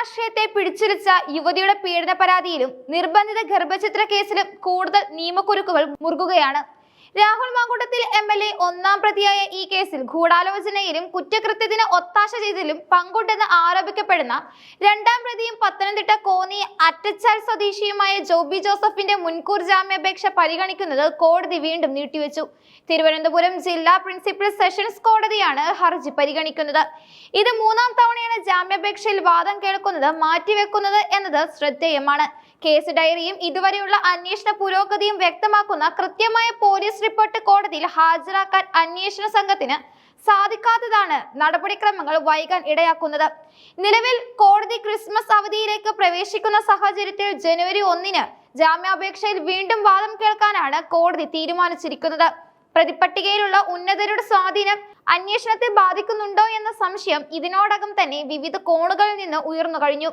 രാഷ്ട്രീയത്തെ പിടിച്ചുലച്ച യുവതിയുടെ പീഡന പരാതിയിലും നിർബന്ധിത ഗർഭചിത്ര കേസിലും കൂടുതൽ നിയമക്കുരുക്കുകൾ മുറുകുകയാണ്. Rahul Mankootathil M L A ഒന്നാം പ്രതിയായ ഈ കേസിൽ ഗൂഢാലോചനയിലും കുറ്റകൃത്യത്തിന് ഒത്താശ ചെയ്തതിലും പങ്കുണ്ടെന്ന് ആരോപിക്കപ്പെടുന്ന രണ്ടാം പ്രതിയും പത്തനംതിട്ട കോന്നി അറ്റച്ചാൽ സ്വദേശിയുമായ ജോബി ജോസഫിന്റെ മുൻകൂർ ജാമ്യാപേക്ഷ പരിഗണിക്കുന്നത് കോടതി വീണ്ടും നീട്ടിവെച്ചു. തിരുവനന്തപുരം ജില്ലാ പ്രിൻസിപ്പൽ സെഷൻസ് കോടതിയാണ് ഹർജി പരിഗണിക്കുന്നത്. ഇത് മൂന്നാം തവണയാണ് ജാമ്യാപേക്ഷയിൽ വാദം കേൾക്കുന്നത് മാറ്റിവെക്കുന്നത് എന്നത് ശ്രദ്ധേയമാണ്. കേസ് ഡയറിയും ഇതുവരെയുള്ള അന്വേഷണ പുരോഗതിയും വ്യക്തമാക്കുന്ന കൃത്യമായ പോലീസ് റിപ്പോർട്ട് കോടതിയിൽ ഹാജരാക്കാൻ അന്വേഷണ സംഘത്തിന് സാധിക്കാത്തതാണ് നടപടിക്രമങ്ങൾ വൈകാൻ ഇടയാക്കുന്നത്. നിലവിൽ കോടതി ക്രിസ്മസ് അവധിയിലേക്ക് പ്രവേശിക്കുന്ന സാഹചര്യത്തിൽ ജനുവരി ഒന്നിന് ജാമ്യാപേക്ഷയിൽ വീണ്ടും വാദം കേൾക്കാനാണ് കോടതി തീരുമാനിച്ചിരിക്കുന്നത്. പ്രതിപട്ടികയിലുള്ള ഉന്നതരുടെ സ്വാധീനം അന്വേഷണത്തെ ബാധിക്കുന്നുണ്ടോ എന്ന സംശയം ഇതിനോടകം തന്നെ വിവിധ കോണുകളിൽ നിന്ന് ഉയർന്നു കഴിഞ്ഞു.